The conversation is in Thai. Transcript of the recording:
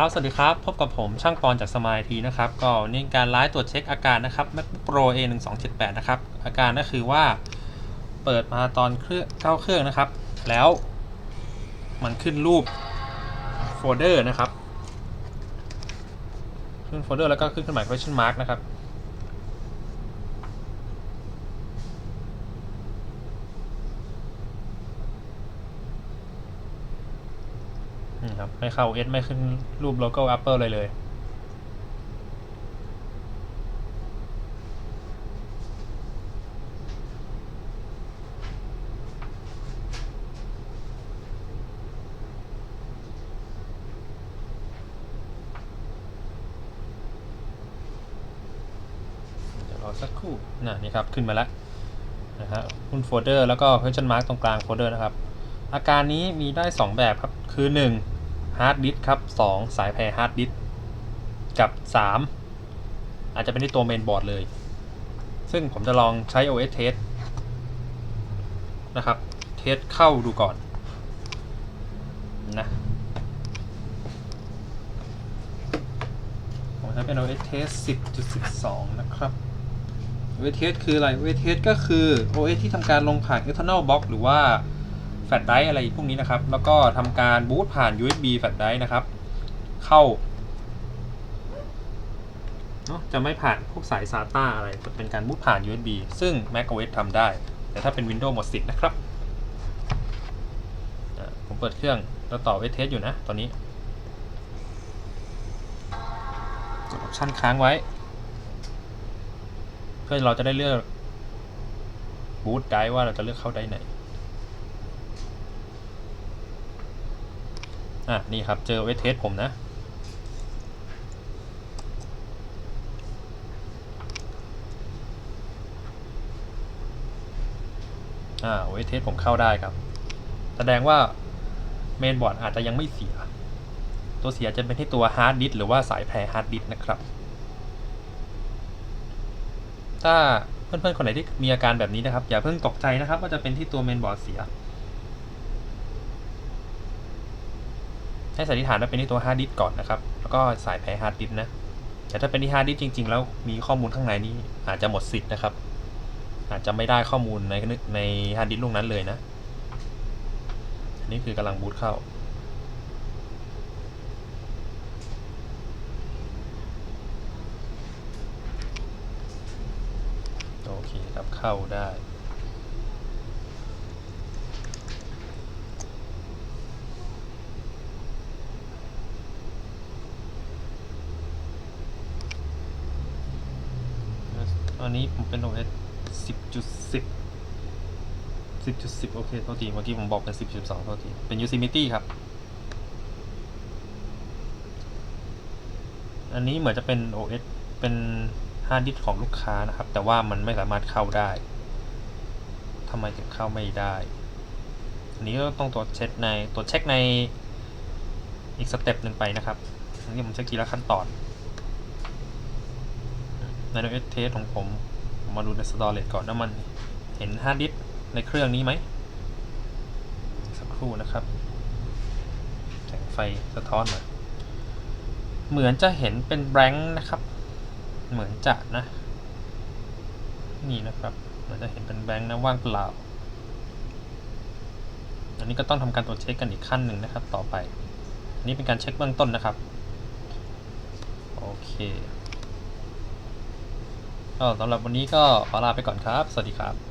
ครับ สวัสดีครับ พบกับผมช่างปอนจากสมายทีนะครับ ก็นี่การไลฟ์ตรวจเช็คอาการนะครับ MacBook Pro A 1 2 7 8นะครับ อาการก็คือว่าเปิดมาตอนเครื่องเข้าเครื่องนะครับ แล้ว มันขึ้นรูปโฟลเดอร์นะครับ ขึ้นโฟลเดอร์แล้วก็ขึ้นเครื่องหมาย question mark นะครับ นี่ครับ ไม่เข้า S ไม่ขึ้นรูปโลโก้ Apple เลยเลย เดี๋ยวรอสักครู่นะนี่ครับ ขึ้นมาแล้วนะฮะหุ้นโฟลเดอร์แล้วก็ question mark ตรงกลางโฟลเดอร์นะครับอาการนี้มีได้ 2 แบบครับ คือ 1 hard disk ครับ 2 สายแพร hard disk กับ 3 อาจจะเป็นที่ตัวเมนบอร์ดเลย ซึ่งผมจะลองใช้ OS test นะครับ เทสเข้าดูก่อนนะผมใช้เป็น OS test 10.12 นะครับ OS test คืออะไร OS test ก็คือ OS ที่ทำการลงผ่าน external box หรือว่า แฟลชไดร์อะไรพวกนี้นะครับ แล้วก็ทำการบูตผ่าน USB แฟลชไดร์นะครับ เข้าเนอะจะไม่ผ่านพวกสาย SATA อะไรจะเป็นการบูตผ่าน USB ซึ่ง macOS ทำได้ แต่ถ้าเป็น Windows หมดสิทธิ์นะครับ ผมเปิดเครื่องแล้วต่อเวทเทสอยู่นะ ตอนนี้กดออปชั่นค้างไว้ เพื่อเราจะได้เลือกบูตไดร์ว่าเราจะเลือกเข้าไดร์ไหน อะ นี่ครับ เจอเวทเทสผมนะ อ่าเวทเทสผมเข้าได้ครับ แสดงว่าเมนบอร์ดอาจจะยังไม่เสีย ตัวเสียจะเป็นที่ตัวฮาร์ดดิสหรือว่าสายแพรฮาร์ดดิสนะครับ ถ้าเพื่อนๆคนไหนที่มีอาการแบบนี้นะครับ อย่าเพิ่งตกใจนะครับ ว่าจะเป็นที่ตัวเมนบอร์ดเสีย ให้สันนิษฐานว่าเป็นที่ตัวฮาร์ดดิสก์ก่อนนะครับ แล้วก็สายแพรฮาร์ดดิสก์นะ แต่ถ้าเป็นที่ฮาร์ดดิสก์จริง ๆ แล้วมีข้อมูลข้างในนี้อาจจะหมดสิทธิ์นะครับ อาจจะไม่ได้ข้อมูลในในฮาร์ดดิสก์ลูกนั้นเลยนะ อันนี้คือกำลังบูตเข้าโอเคครับเข้าได้ อันนี้ผมเป็น OS 10.10 10.10 โอเคโทษทีเมื่อกี้ผมบอกเป็น 10.2โทษทีเป็น Yosemite ครับ อันนี้เหมือนจะเป็น OS เป็นฮาร์ดดิสก์ของลูกค้านะครับ แต่ว่ามันไม่สามารถเข้าได้ทำไมถึงเข้าไม่ได้ อันนี้ก็ต้องตรวจเช็คในตรวจเช็คในอีกสเต็ปหนึ่งไปนะครับอันนี้ผมเช็คทีละขั้นตอน ใน OS test ของผมผมมาดูใน storage ก่อนว่ามัน เห็นฮาร์ดดิสในเครื่องนี้ไหม สักครู่นะครับ แสงไฟสะท้อนมา เหมือนจะเห็นเป็นแบงค์นะครับ เหมือนจะนะ นี่นะครับ เหมือนจะเห็นเป็นแบงค์นะว่างเปล่า อันนี้ก็ต้องทำการตรวจเช็คกันอีกขั้นหนึ่งนะครับ ต่อไป อันนี้เป็นการเช็คเบื้องต้นนะครับ โอเค ก็สำหรับวันนี้ก็ขอลาไปก่อนครับ สวัสดีครับ